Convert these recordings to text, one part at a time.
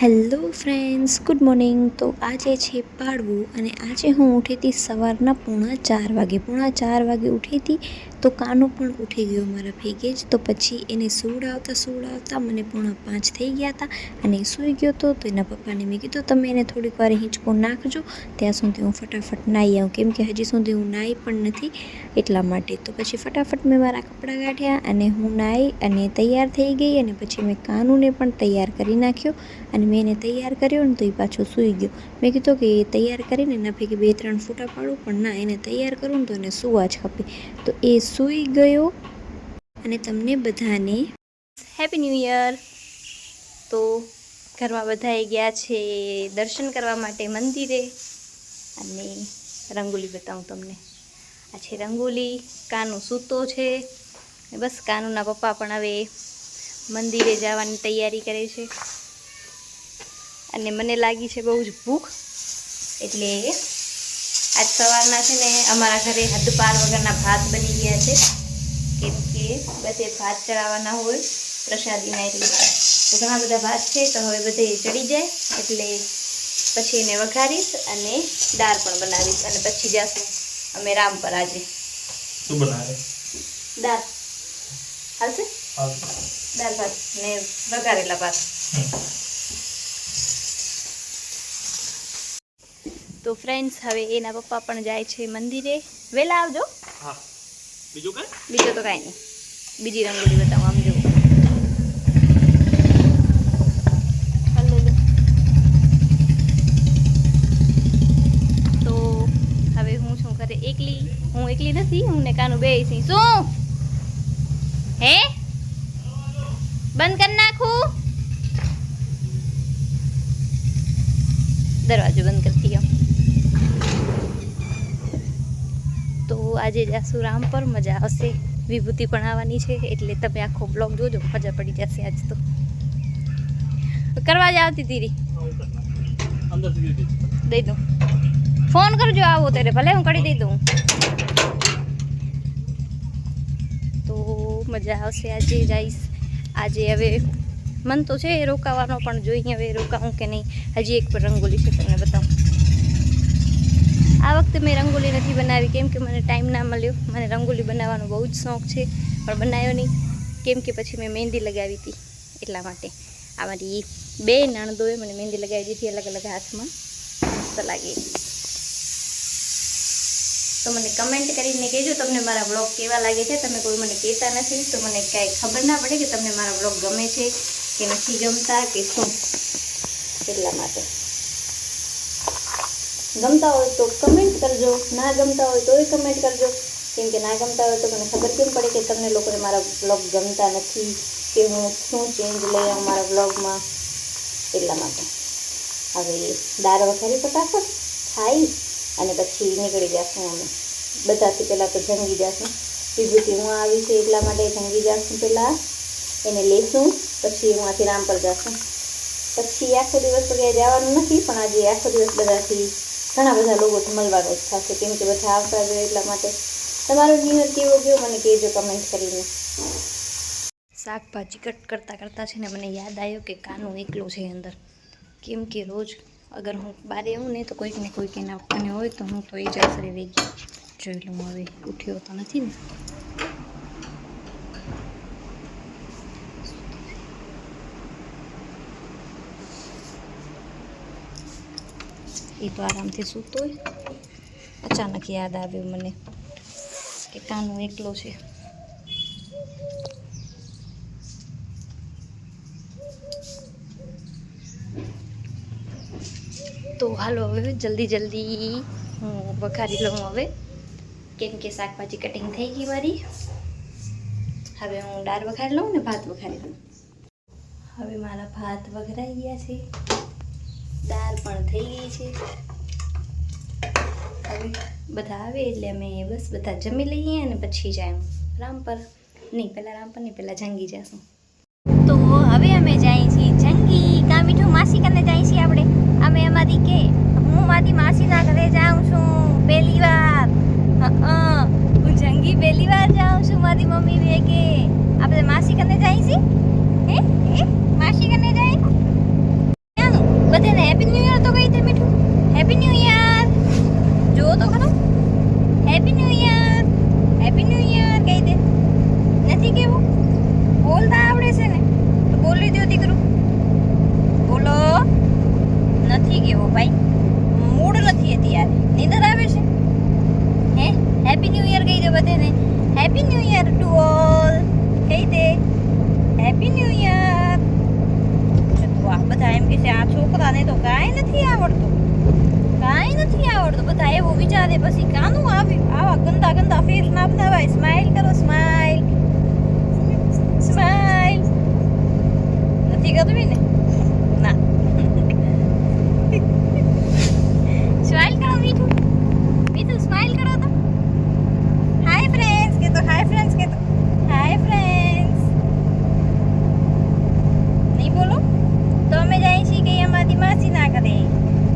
Hello friends, good morning. તો આજે છે પાડવું અને આજે હું ઉઠી હતી સવારના પોણા ચાર વાગે. પોણા ચાર વાગે ઉઠી હતી તો કાનો પણ ઉઠી ગયો મારા ભેગે જ. તો પછી એને સુવડાવતા સુવડાવતા મને પોણા પાંચ થઈ ગયા હતા અને સૂઈ ગયો હતો તો એના પપ્પાને મેં કીધું, તમે એને થોડીક વાર હિંચકો નાખજો. ત્યાં સુધી હું ફટાફટ નાહી આવું. કેમ કે હજી સુધી હું નાહી પણ નથી એટલા માટે. તો પછી ફટાફટ મેં મારા કપડાં કાઢ્યા અને હું નાહી અને તૈયાર થઈ ગઈ અને પછી મેં કાનુને પણ તૈયાર કરી નાખ્યો. અને મેં એને તૈયાર કર્યો ને તો એ પાછો સૂઈ ગયો. મેં કીધું કે એ તૈયાર કરીને એના ભેગી બે ત્રણ ફૂટા પાડું, પણ ના, એને તૈયાર કરું ને તો એને સૂવા જ ખપે તો એ સૂઈ ગયો અને તમને બધાને હેપી ન્યૂ યર તો ઘરમાં બધાએ ગયા છે દર્શન કરવા માટે મંદિરે. અને રંગોલી બતાવું તમને. આ છે રંગોલી, કાનું સૂતો છે. બસ, કાનુના પપ્પા પણ હવે મંદિરે જવાની તૈયારી કરે છે. અને મને લાગી છે બહુ જ ભૂખ. એટલે આજ સવારના છે ને અમારા ઘરે હદ પાર વગરના ભાત બની ગયા છે. કેમ કે બધે ભાત ચડાવવાના હોય પ્રસાદીના એટલે તો ઘણા બધા ભાત છે તો હવે બધે ચડી જાય. એટલે પછી એને વઘારીશ અને દાળ પણ બનાવીશ અને પછી જશું અમે રામ પર આજે. શું બનાવે? દાળ. હાલશે? દાળ ભાત ને વઘારેલા ભાત. તો ફ્રેન્ડ્સ હવે એના પપ્પા પણ જાય છે મંદિરે. વહેલા આવજો. હા. બીજું કઈ? બીજું તો કાંઈ નહીં. બીજી રંગોળી બતાવો આમ જુઓ. તો હવે હું છું ઘરે એકલી. હું એકલી નથી હું ને કાનું બે છી શું? હે? બંધ કરી નાખું? દરવાજો બંધ કરતી જાઉં તો આજે જાશું રામ પર મજા આવશે વિભૂતિ પણ આવવાની છે, એટલે તમે આખો બ્લોગ જોજો, મજા પડી જશે આજ તો. કરવા જ આવતી તીરી દઈ દઉં. ફોન કરજો આવો ત્યારે, ભલે હું કરી દઈ દઉં. તો મજા આવશે આજે જઈશ આજે હવે મન તો છે રોકાવાનો, પણ જોઈએ હવે રોકાવું કે નહીં. હજી એક રંગોલી છે, તમને આ વખતે મેં રંગોલી નથી બનાવી, કેમ કે મને ટાઈમ ના મળ્યો. મને રંગોલી બનાવવાનો બહુ જ શોખ છે, પણ બનાવ્યો નહીં. કેમ કે પછી મેં મહેંદી લગાવી હતી એટલા માટે. આ મારી બે નણદોએ મને મહેંદી લગાવી દીધી અલગ અલગ હાથમાં. મસ્ત લાગે. તો મને કમેન્ટ કરીને કહેજો તમને મારા બ્લોગ કેવા લાગે છે. તમે કોઈ મને કહેતા નથી, તો મને કાંઈ ખબર ના પડે કે તમને મારા બ્લોગ ગમે છે કે નથી ગમતા કે શું. એટલા માટે. ગમતા હોય તો કમેન્ટ કરજો. ના ગમતા હોય તોય કમેન્ટ કરજો. કેમ કે ના ગમતા હોય તો મને ખબર કેમ પડે કે તમને લોકોને મારા બ્લોગ ગમતા નથી કે હું શું ચેન્જ લઈ આવું મારા બ્લોગમાં એટલા માટે. હવે દાળ વઘારી ફટાફટ ખાઈ અને પછી નીકળી જશું અમે. બધાથી પહેલાં તો જંગી જશું. વિભૂતિ હું આવી છે એટલા માટે જંગી જશું પહેલાં. એને લેશું, પછી હું આથી રામ પર જશું. પછી આખો દિવસ ક્યાંય જવાનું નથી, પણ આજે આખો દિવસ બધાથી ઘણા બધા લોકો મળવાનું જ થશે, કેમ કે બધા આવતા જોઈએ એટલા માટે. તમારો ન્યૂ યર કેવો ગયો, મને કહેજો કમેન્ટ કરીને. શાકભાજી કટ કરતાં કરતાં છે ને મને યાદ આવ્યો કે કાનું એકલું છે અંદર. કેમ કે રોજ અગર હું બારે આવું ને તો કોઈક ને કોઈક એના પપ્પાને હોય તો હું તો એ જ આશરે વેગી જોઈ લઉં હવે, ઉઠ્યો તો નથી ને. એ તો આરામથી સૂતો હોય. અચાનક યાદ આવ્યું મને કે કાનું એકલો છે. તો હાલો હવે, જલ્દી જલ્દી હું વઘારી લઉં હવે. કેમ કે શાકભાજી કટિંગ થઈ ગઈ મારી. હવે હું દાળ વઘારી લઉં ને ભાત વઘારી લઉં. હવે મારા ભાત વઘરાઈ ગયા છે. દાળ પણ થઈ ગઈ છે. બધા આવે એટલે અમે બસ બધા જમી લઈએ અને પછી જાય રામ પર. નહીં, પહેલાં રામ પર નહીં, પહેલાં જંગી જશું. તો હવે અમે જઈએ છીએ જંગી. કા મીઠું માસી કને જઈએ છીએ આપણે. અમે અમારી કે, હું મારી માસીના ઘરે જાઉં છું પહેલી વાર હં, હું જંગી પહેલી વાર જાઉં છું મારી મમ્મી બે કે આપણે માસી કને જઈએ છીએ હે હે માસી કને જાય નથી કેવો ભાઈ મૂડ નથી અત્યારે નીંદર આવે છે હે હેપી ન્યૂ ઇયર કહી દે બધાને happy new year to all કહી દે હેપી ન્યૂ ઇયર જો તું આ બધા એમ કે છે આ છોકરાને તો કાંઈ નથી આવડતું કાંઈ નથી આવડતું બધા વિચારે પછી કાનું આવી આવા ગંદા ગંદા ફેસ ના બનાવાય સ્માઈલ કરો સ્માઈલ સ્માઈલ નથી કરવી ને? ના. સ્માઈલ કરો, મીઠું. મીઠું સ્માઈલ કરો તો. હાય ફ્રેન્ડ્સ કે તો હાય ફ્રેન્ડ્સ કે તો હાય ફ્રેન્ડ્સ નહીં બોલો? તો અમે જાય છીએ કે અમારી માસી ના કરે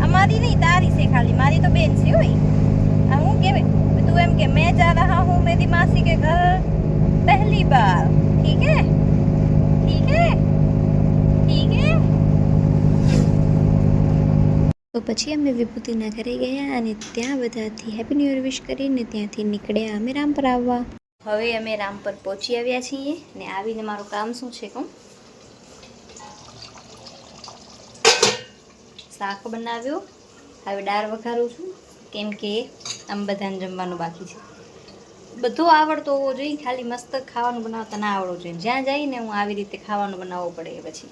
અમારી નહીં, તારી છે ખાલી. મારી તો બેન છે હોય તું એમ કે मैं जा रहा हूँ मेरी मासी के घर पहली बार ठीक है ठीक है ઠીક હે તો પછી અમે વિભૂતિના ઘરે ગયા અને ત્યાં બધાથી હેપી ન્યૂ ઇયર વિશ કરીને ત્યાંથી નીકળ્યા અમે રામપર આવવા હવે અમે રામપર પહોંચી આવ્યા છીએ ને આવીને મારું કામ શું છે કહું શાક બનાવ્યું હવે દાળ વઘારું છું કેમ કે આમ બધાને જમવાનું બાકી છે. બધું આવડતો હોવો જોઈએ, ખાલી મસ્ત ખાવાનું બનાવતા ના આવડવું જોઈએ. જ્યાં જઈને હું આવી રીતે ખાવાનું બનાવવું પડે પછી.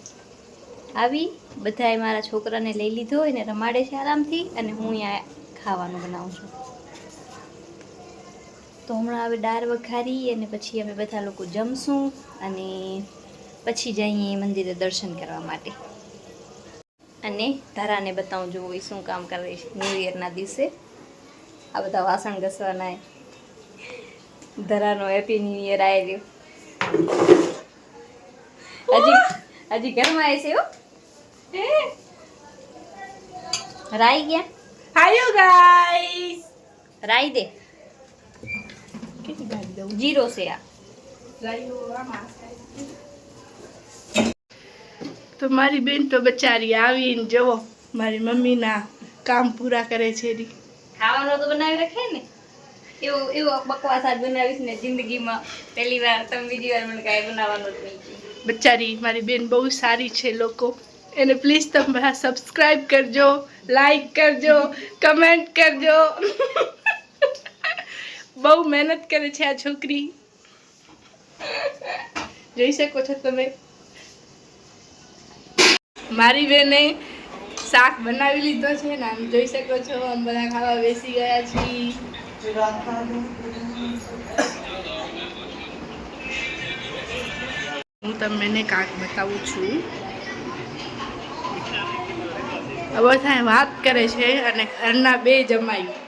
આવી બધાએ મારા છોકરાને લઈ લીધો એને રમાડે છે આરામથી અને હું અહીંયા ખાવાનું બનાવું છું. તો હમણાં હવે દાળ વઘારી અને પછી અમે બધા લોકો જમશું અને પછી જઈએ મંદિરે દર્શન કરવા માટે. અને તારાને બતાવું જો શું કામ કરે છે. ન્યૂ ઇયરના દિવસે. આ બધા વાસણ ઘસવાના ધરાનો હેપી ન્યુ યર આવી રહ્યું હજી હજી ઘરમાં આવે છે રાઈ ગયા? હાયો ગાઈસ રાઈ દે. દઉં જીરો છે આ. તો મારી બેન તો બચારી આવીને જુઓ. મારી મમ્મીના કામ પૂરા કરે છે રી. ખાવાનું તો બનાવી રાખે ને? એવો એવો બકવાસ આજ બનાવીશ ને જિંદગીમાં પહેલી વાર તમે બીજી વાર મને કાંઈ બનાવવાનું જ નહીં બચારી મારી બેન બહુ સારી છે લોકો. એને પ્લીઝ તમે સબસ્ક્રાઈબ કરજો લાઈક કરજો કમેન્ટ કરજો. બહુ મહેનત કરે છે આ છોકરી. જોઈ શકો છો તમે. મારી બેને શાક બનાવી લીધો છે ને આમ જોઈ શકો છો આમ બધા ખાવા બેસી ગયા છીએ. હું તમને કાંક બતાવું છું. થાય વાત કરે છે અને ઘરના બે જમાયું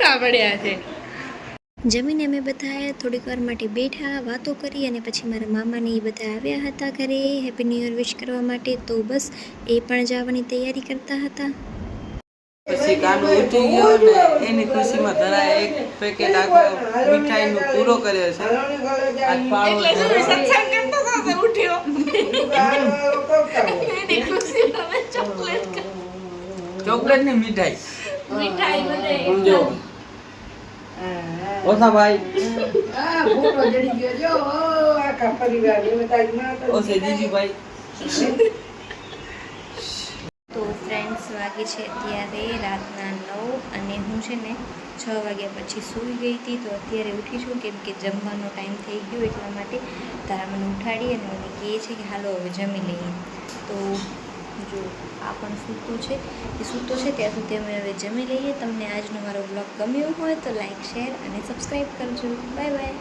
કામ પડ્યા છે? જમીને અમે બધા થોડીક વાર માટે બેઠા વાતો કરી અને પછી મારા મામાને એ બધા આવ્યા હતા ઘરે હેપી ન્યૂ ઇયર વિશ કરવા માટે. તો બસ એ પણ જવાની તૈયારી કરતા હતા. પછી કાનો ઉઠી ગયો ને એની ખુશીમાં ધરાએ એક પેકેટ આખો મીઠાઈનો પૂરો કર્યો છે. આજ પાડો એટલે સત્સંગ કરતો હતો ઉઠ્યો. એની ખુશીમાં ચોકલેટ ચોકલેટની મીઠાઈ. મીઠાઈ બધે સમજો ઓછા ઓસે જીજી ભાઈ તો ફ્રેન્ડ્સ વાગે છે અત્યારે રાતના નવ અને હું છે ને છ વાગ્યા પછી સૂઈ ગઈ હતી. તો અત્યારે ઉઠી છું કેમ કે જમવાનો ટાઈમ થઈ ગયો એટલા માટે. તારા મને ઉઠાડી અને મને કહે છે કે હાલો હવે જમી લઈએ. તો જો આ પણ સૂતું છે, એ સૂતો છે ત્યાં સુધી અમે હવે જમી લઈએ. તમને આજનો મારો બ્લોગ ગમ્યો હોય તો લાઇક શેર અને સબસ્ક્રાઈબ કરજો. Bye bye